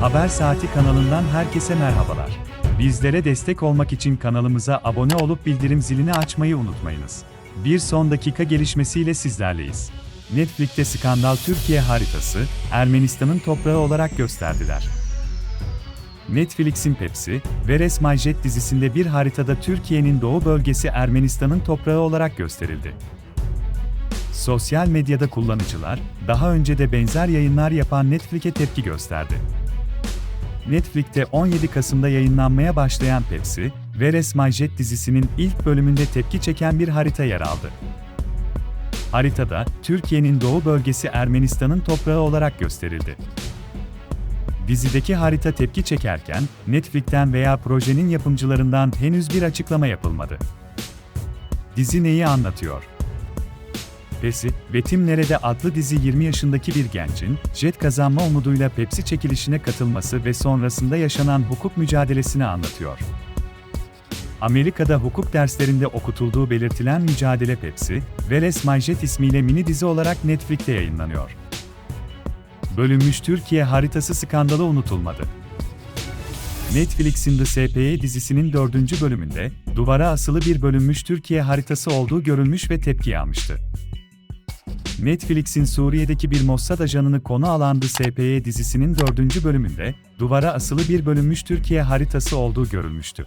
Haber Saati kanalından herkese merhabalar. Bizlere destek olmak için kanalımıza abone olup bildirim zilini açmayı unutmayınız. Bir son dakika gelişmesiyle sizlerleyiz. Netflix'te skandal Türkiye haritası, Ermenistan'ın toprağı olarak gösterdiler. Netflix'in Pepsi ve Resmay dizisinde bir haritada Türkiye'nin doğu bölgesi Ermenistan'ın toprağı olarak gösterildi. Sosyal medyada kullanıcılar, daha önce de benzer yayınlar yapan Netflix'e tepki gösterdi. Netflix'te 17 Kasım'da yayınlanmaya başlayan Pepsi ve Resmay dizisinin ilk bölümünde tepki çeken bir harita yer aldı. Haritada, Türkiye'nin doğu bölgesi Ermenistan'ın toprağı olarak gösterildi. Dizideki harita tepki çekerken, Netflix'ten veya projenin yapımcılarından henüz bir açıklama yapılmadı. Dizi neyi anlatıyor? Pesi ve Tim Nerede adlı dizi 20 yaşındaki bir gencin, jet kazanma umuduyla Pepsi çekilişine katılması ve sonrasında yaşanan hukuk mücadelesini anlatıyor. Amerika'da hukuk derslerinde okutulduğu belirtilen mücadele Pepsi ve Resmay Jet ismiyle mini dizi olarak Netflix'te yayınlanıyor. Bölünmüş Türkiye haritası skandalı unutulmadı. Netflix'in The SPY dizisinin dördüncü bölümünde, duvara asılı bir bölünmüş Türkiye haritası olduğu görülmüş ve tepki almıştı. Netflix'in Suriye'deki bir Mossad ajanını konu alan The SPY dizisinin dördüncü bölümünde, duvara asılı bir bölünmüş Türkiye haritası olduğu görülmüştü.